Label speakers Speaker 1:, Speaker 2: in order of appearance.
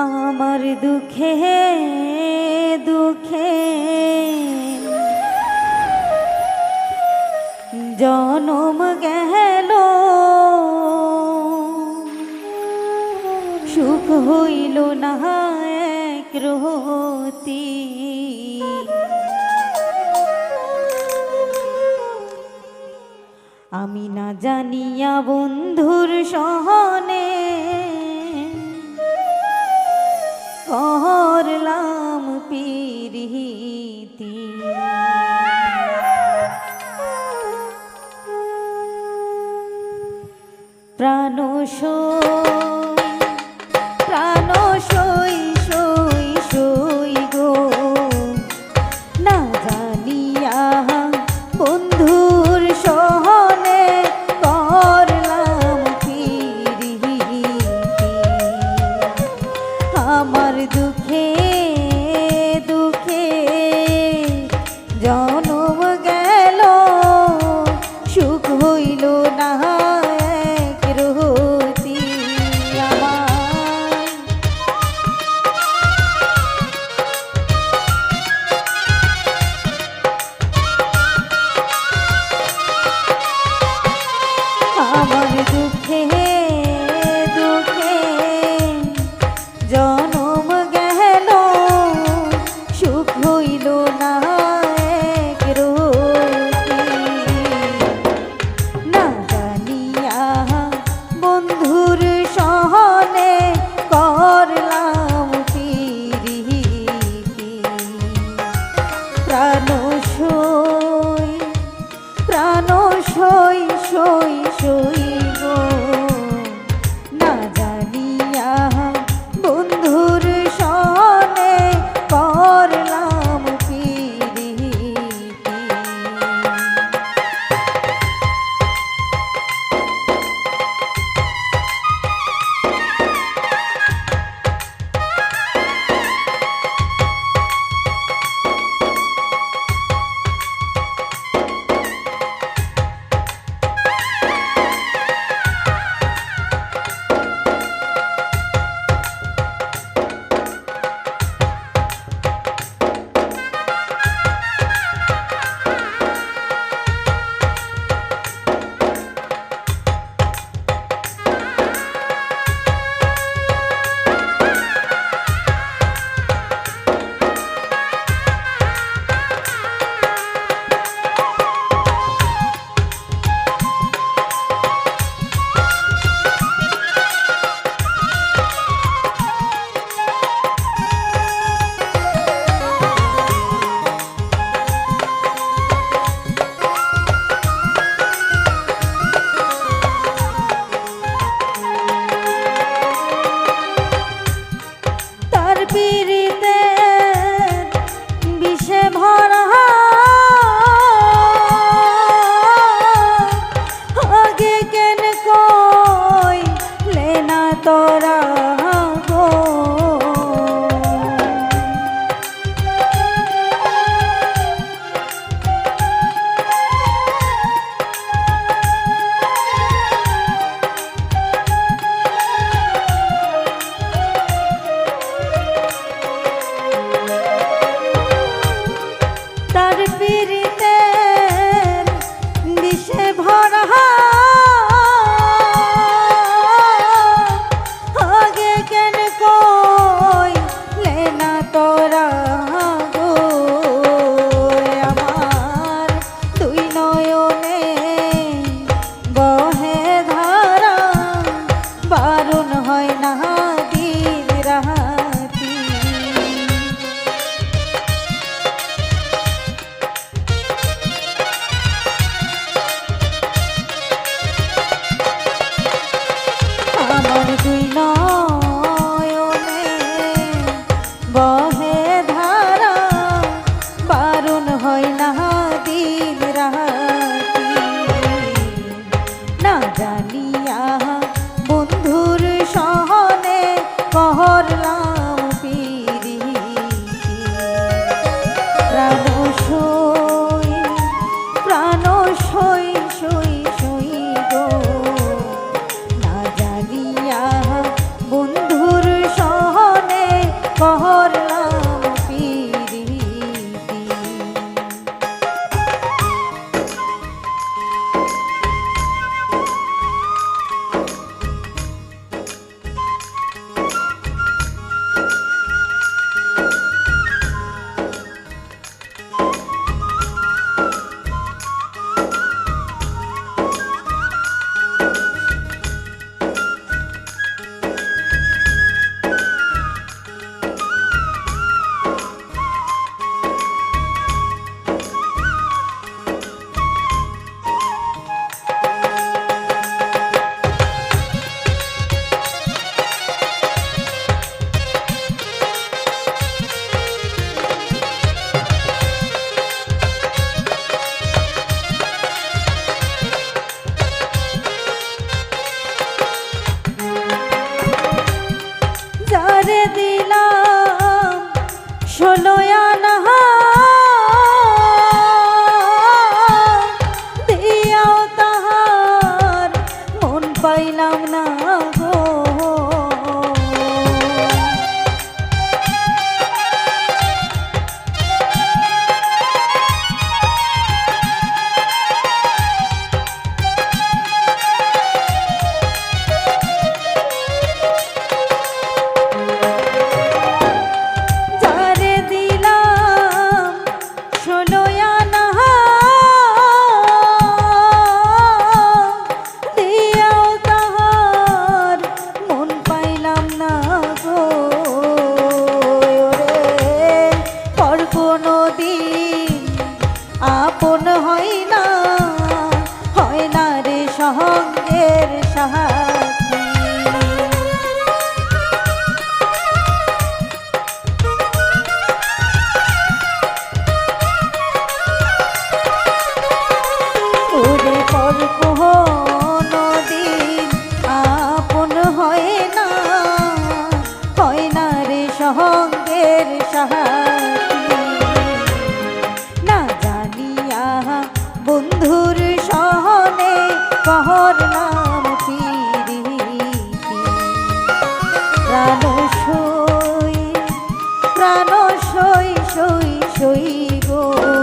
Speaker 1: আমার দুঃখে দুঃখে। জনম গেল। সুখ হইল না এক আমি না জানিয়া বন্ধুর সহনে করলাম পিরিতি প্রাণস প্রাণ আমার দুঃখে আপন হয় না Oh.